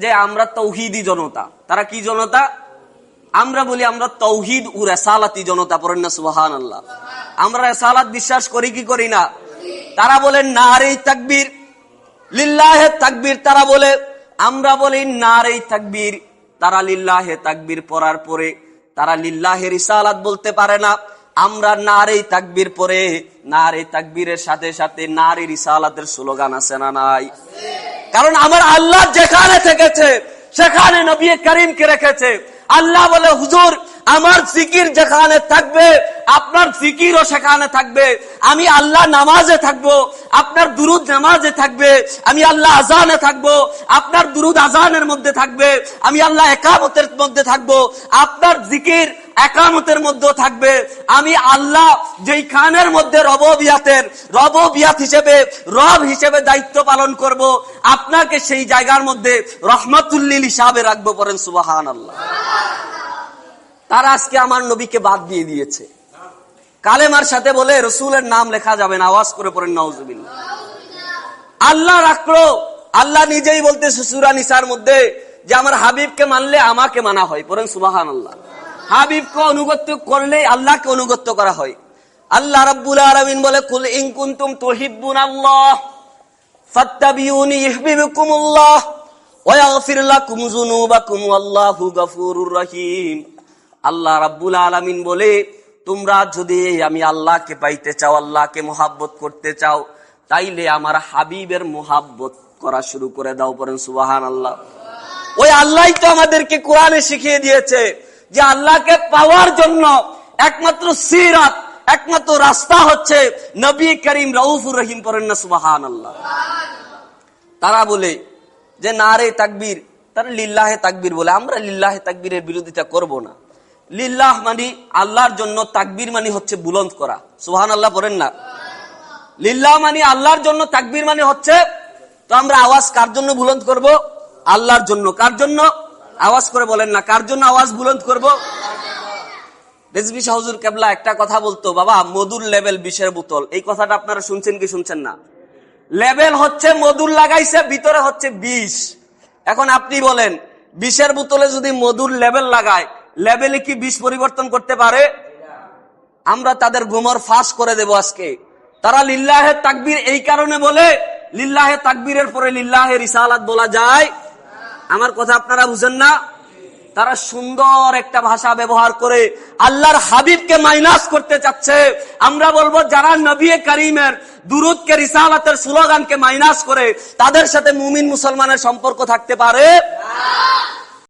যে আমরা তৌহিদি জনতা। তারা কি জনতা? আমরা বলি আমরা তৌহিদ ও রেসালাতি জনতা, পড়েন না সুবাহান আল্লাহ আমরা রেসালাত বিশ্বাস করি কি করি না? তারা বলেন নারে তাকবীর, লিল্লাহে তাকবীর, তারা বলে, আমরা বলি নারে তাকবীর, তারা লিল্লাহে তাকবীর পড়ার পরে তারা লিল্লাহে রিসালাত বলতে পারে না। আমরা নারে তাকবীর পরে নারে তাকবীরের সাথে সাথে নারী রিসালাতের স্লোগান আছে না নাই? কারণ আমার আল্লাহ যেখানে থেকেছে, সেখানে নবী করিমকে রেখেছে। আল্লাহ বলে, হুজুর, আমার জিকির যেখানে থাকবে, আপনার জিকিরও সেখানে থাকবে। আমি আল্লাহ নামাজে থাকব, আপনার দুরুদ নামাজে থাকবে, আমি আল্লাহ আজানে থাকব, আপনার দুরুদ আজানের মধ্যে থাকবে, আমি আল্লাহ একামতের মধ্যে থাকব। আপনার জিকির একামতের মধ্যেও থাকবে। আমি আল্লাহ যেই খানের মধ্যে রববিয়াতের, রববিয়াত হিসেবে, রব হিসেবে দায়িত্ব পালন করব, আপনাকে সেই জায়গার মধ্যে রহমতুল্লিল হিসাবে রাখব পরেন সুবাহান আল্লাহ তারা আজকে আমার নবীকে বাদ দিয়ে দিয়েছে। কালেমার সাথে বলে রসুলের নাম লেখা যাবে না, আওয়াজ করে পড়েন নওজুবিল্লাহ আল্লাহ রাখল আল্লাহ নিজেই বলতে সুরা নিসার মধ্যে যে আমার হাবিবকে মানলে আমাকে মানা হয়, পড়েন সুবাহান আল্লাহ হাবিবকে অনুগত্য করলে আল্লাহকে অনুগত্য করা হয়। আল্লাহ রাব্বুল আলামিন বলে, কুল ইন কুনতুম তুহিব্বুন আল্লাহ, ফাত্তাবিউনি ইহবিবুকুমুল্লাহ ওয়া ইয়াগফির লাকুম যুনুবাকুম, ওয়াল্লাহু গফুরুর রহিম। আল্লাহ রাব্বুল আলামিন বলে, তোমরা যদি আমি আল্লাহকে পাইতে চাও, আল্লাহকে মোহাব্বত করতে চাও, তাইলে আমার হাবিবের মোহাব্বত করা শুরু করে দাও পরেন সুবাহান আল্লাহ ওই আল্লাহ তো আমাদেরকে কোরআনে শিখিয়ে দিয়েছে যে আল্লাহকে পাওয়ার জন্য একমাত্র সিরাত, একমাত্র রাস্তা হচ্ছে নবী করিম রউফুর রহিম পরেন না সুবাহান আল্লাহ তারা বলে যে, না রে তাকবীর। তারা লিল্লাহে তাকবীর বলে, আমরা লিল্লাহে তাকবীরের বিরোধিতা করব না। লিল্লাহ মানে আল্লাহর জন্য, তাকবীর মানে হচ্ছে বুলন্দ করা। সুহান আল্লাহ বলেন না? লিল্লাহ মানে আল্লাহর জন্য, তাকবীর মানে হচ্ছে, তো আমরা আওয়াজ কার জন্য বুলন্দ করব? আল্লাহর জন্য। কার জন্য? আওয়াজ করে বলেন না, কার জন্য আওয়াজ বুলন্দ করব? রেজবি শাহজুর কেবলা একটা কথা বলতো, বাবা, মধুর লেভেল বিষের বোতল। এই কথাটা আপনারা শুনছেন কি শুনছেন না? লেভেল হচ্ছে মধুর লাগাইছে, ভিতরে হচ্ছে বিষ। এখন আপনি বলেন, বিষের বোতলে যদি মধুর লেভেল লাগায় লেভেলে কি বিষ পরিবর্তন করতে পারে? আমরা তাদের গুমর ফাঁস করে দেব আজকে। তারা লিল্লাহে তাকবির এই কারণে বলে, লিল্লাহে তাকবীরের পরে লিল্লাহে রিসালাত বলা যায় আমার কথা আপনারা বুঝেন না? তারা সুন্দর একটা ভাষা ব্যবহার করে আল্লাহর হাবিবকে মাইনাস করতে চাচ্ছে। আমরা বলব, যারা নবী করিমের, দুরুদকে রিসালাতের স্লোগানকে মাইনাস করে, তাদের সাথে মুমিন মুসলমানের সম্পর্ক থাকতে পারে?